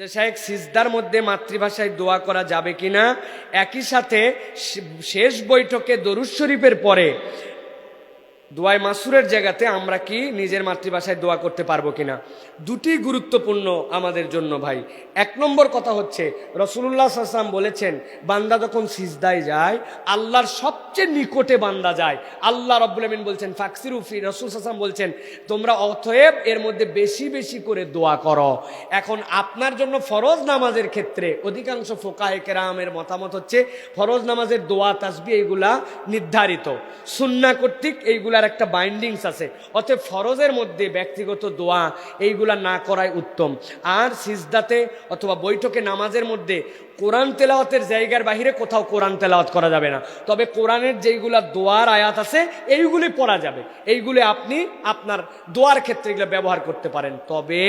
যে শেখ সিজদার মধ্যে মাতৃভাষায় দোয়া করা যাবে কিনা? একই সাথে শেষ বৈঠকে দরুদ শরীফের পরে দোয়াই মাসুরের জায়গাতে আমরা কি নিজের মাতৃভাষায় দোয়া করতে পারব কিনা? দুটি গুরুত্বপূর্ণ আমাদের জন্য ভাই। এক নম্বর কথা হচ্ছে রসুল্লাহ আসলাম বলেছেন, বান্দা যখন সিজদায় যায়, আল্লাহর সবচেয়ে নিকটে বান্দা যায়। আল্লাহ রব্বুল আমিন বলছেন, ফাকসির উফি রসুল আসলাম বলছেন, তোমরা অতএব এর মধ্যে বেশি বেশি করে দোয়া করো। এখন আপনার জন্য ফরজ নামাজের ক্ষেত্রে অধিকাংশ ফোকাহে কেরামের মতামত হচ্ছে, ফরজ নামাজের দোয়া তাসবি এইগুলা নির্ধারিত। সুন্না কর্তৃক এইগুলার একটা বাইন্ডিংস আছে। অতএব ফরজের মধ্যে ব্যক্তিগত দোয়া এইগুলা না করাই উত্তম। আর সিজদাতে অথবা বৈঠকে নামাজের মধ্যে কোরআন তেলাওয়াতের জায়গার বাহিরে কোথাও কোরআন তেলাওয়াত করা যাবে না। তবে কোরআনের যেইগুলা দোয়ার আয়াত আছে, এইগুলি পড়া যাবে। এইগুলি আপনি আপনার দোয়ার ক্ষেত্রে এগুলো ব্যবহার করতে পারেন। তবে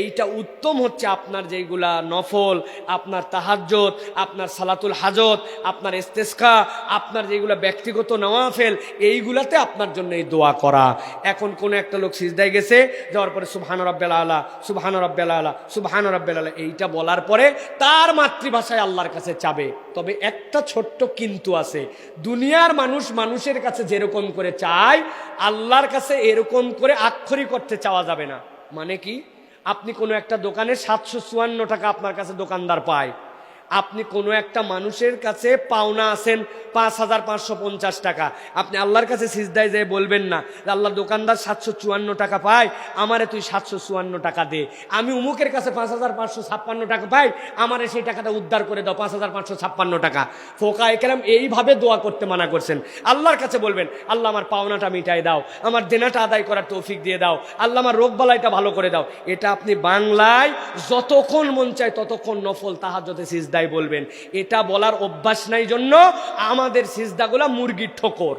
এইটা উত্তম হচ্ছে আপনার যেইগুলা নফল, আপনার তাহাজ্জত আপনার সালাতুল হাজত, আপনার ইস্তেস্কা, আপনার যেগুলা ব্যক্তিগত নওয়াফেল, এইগুলাতে আপনার জন্য এই দোয়া করা। এখন কোন একটা লোক সিজদায় গেছে, যাওয়ার পরে সুবহান রব্বেল আলা সুবহান রব্বেল আলা সুবহান রব্বেল আলা, এইটা বলার পরে তার মাতৃভাষায় আল্লাহর কাছে চাবে। তবে একটা ছোট্ট কিন্তু আছে, দুনিয়ার মানুষ মানুষের কাছে যেরকম করে চায়, আল্লাহর কাছে এরকম করে আক্ষরিক করতে চাওয়া যাবে না। মানে কি? আপনি কোনো একটা দোকানে সাতশো চুয়ান্ন টাকা আপনার কাছে দোকানদার পায়। আপনি কোনো একটা মানুষের কাছে পাওনা আছেন পাঁচ হাজার পাঁচশো পঞ্চাশ টাকা। আপনি আল্লাহর কাছে সিজদায় যেয়ে বলবেন না আল্লাহ দোকানদার সাতশো চুয়ান্ন টাকা পায়, আমারে তুই সাতশো চুয়ান্ন টাকা দে। আমি উমুকের কাছে পাঁচ হাজার পাঁচশো ছাপ্পান্ন টাকা পাই, আমারে সেই টাকাটা উদ্ধার করে দাও, পাঁচ হাজার পাঁচশো ছাপ্পান্ন টাকা। ফোকা একরাম এইভাবে দোয়া করতে মানা করছেন। আল্লাহর কাছে বলবেন, আল্লাহ আমার পাওনাটা মিটাই দাও, আমার দেনাটা আদায় করার তৌফিক দিয়ে দাও, আল্লাহ আমার রোগ বালাইটা ভালো করে দাও। এটা আপনি বাংলায় যতক্ষণ মন চায় ততক্ষণ নফল তাহাজতে সিজদায় বলবেন, এটা বলার অভ্যাস নাই জন্য আমাদের সিজদাগুলা মুরগির ঠোকর।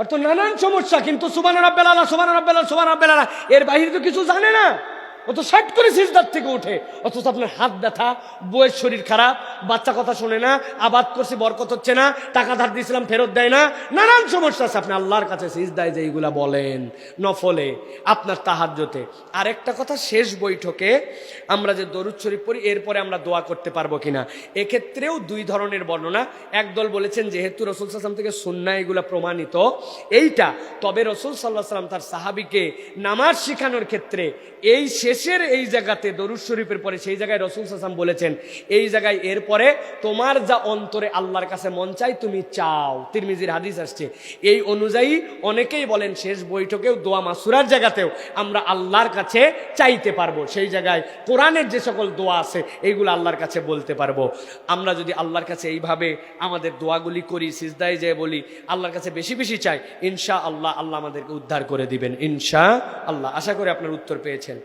অর্থ নানান সমস্যা, কিন্তু সুবান রব্বেল আলা সুবান রব্বেল আলা সুবান রব্বেল এর বাহিরে তো কিছু জানে না। ও তো করে সিজদার থেকে উঠে অথচ আপনার হাত ব্যথা বইয়ের শরীর খারাপ, বাচ্চা কথা শোনে না, আবাদ করছি, বরকত হচ্ছে না, টাকা ধার দিয়েছিলাম, ফেরত দেয় না। নানান সমস্যা আছে, আপনি আল্লাহর কাছে সিজদায় যে এইগুলা বলেন, নফলে, আপনার তাহাজ্যতে আরেকটা কথা, শেষ বৈঠকে আমরা যে দরুদ শরীফ পড়ি, এরপরে আমরা দোয়া করতে পারব কিনা? এক্ষেত্রেও দুই ধরনের বর্ণনা। একদল বলেছেন, যেহেতু রসুল সাল্লাম থেকে সুন্না এগুলা প্রমাণিত, এইটা তবে রসুল সাল্লাহ সাল্লাম তার সাহাবিকে নামাজ শিখানোর ক্ষেত্রে এই শেষের এই জায়গাতে দরুদ শরীফের পরে সেই জায়গায় রসুল সাল্লাম বলেছেন, এই জায়গায় এরপরে তোমার যা অন্তরে আল্লাহর কাছে মন চাই তুমি চাও। তিরমিজির হাদিস আসছে। এই অনুযায়ী অনেকেই বলেন, শেষ বৈঠকেও দোয়া মাসুরার জায়গাতেও আমরা আল্লাহর কাছে চাইতে পারব। সেই জায়গায় কোরআনের যে সকল দোয়া আছে, এইগুলো আল্লাহর কাছে বলতে পারব। আমরা যদি আল্লাহর কাছে এইভাবে আমাদের দোয়াগুলি করি, সিজদায় যে বলি, আল্লাহর কাছে বেশি বেশি চাই ইনশা আল্লাহ আল্লাহ আমাদেরকে উদ্ধার করে দিবেন। ইনশা আল্লাহ আশা করি আপনার উত্তর পেয়েছেন।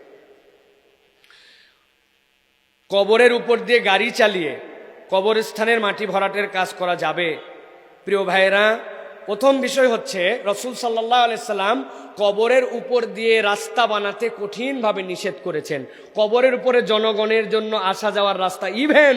কবরের উপর দিয়ে গাড়ি চালিয়ে কবরস্থানের মাটি ভরাটের কাজ করা যাবে। প্রিয় ভাইয়েরা, প্রথম বিষয় হচ্ছে, রসুল সাল্লাহ আলাইসাল্লাম কবরের উপর দিয়ে রাস্তা বানাতে কঠিনভাবে নিষেধ করেছেন। কবরের উপরে জনগণের জন্য আসা যাওয়ার রাস্তা ইভেন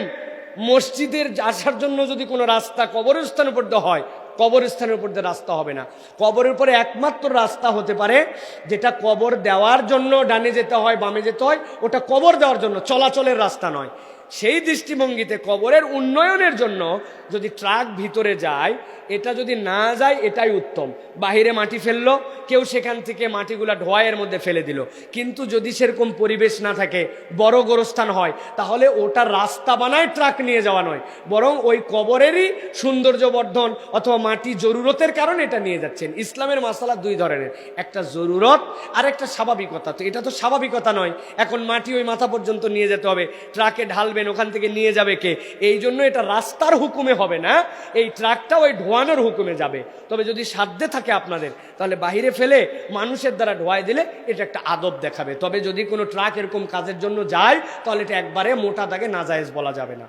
মসজিদের আসার জন্য যদি কোনো রাস্তা কবরস্থান উপর হয় কবরস্থানের উপর দিয়ে রাস্তা হবে না। কবরের উপরে একমাত্র রাস্তা হতে পারে, যেটা কবর দেওয়ার জন্য ডানে যেতে হয়, বামে যেতে হয়, ওটা কবর দেওয়ার জন্য, চলাচলের রাস্তা নয়। সেই দৃষ্টিভঙ্গিতে কবরের উন্নয়নের জন্য যদি ট্রাক ভিতরে যায়, এটা যদি না যায়, এটাই উত্তম। বাহিরে মাটি ফেলল, কেউ সেখান থেকে মাটিগুলা ঢোয়াইয়ের মধ্যে ফেলে দিল। কিন্তু যদি সেরকম পরিবেশ না থাকে, বড় গোরস্থান হয়, তাহলে ওটা রাস্তা বানায় ট্রাক নিয়ে যাওয়া নয়। বরং ওই কবরেরই সৌন্দর্য বর্ধন অথবা মাটি জরুরতের কারণে এটা নিয়ে যাচ্ছেন। ইসলামের মশালা দুই ধরনের। একটা জরুরত আর একটা স্বাভাবিকতা। তো এটা তো স্বাভাবিকতা নয়। এখন মাটি ওই মাথা পর্যন্ত নিয়ে যেতে হবে। ট্রাকে ঢালবেন ওখান থেকে নিয়ে যাবে কে? এই জন্য এটা রাস্তার হুকুমে হবে না, এই ট্রাকটা ওই ধোয়ানোর হুকুমে যাবে। তবে যদি সাধ্যে থাকে আপনাদের, তাহলে বাহিরে ফেলে মানুষের দ্বারা ঢোয়াই দিলে এটা একটা আদব দেখাবে। তবে যদি কোনো ট্রাক এরকম কাজের জন্য যায়, তাহলে এটা একবারে মোটা দাগে নাজায়েজ বলা যাবে না।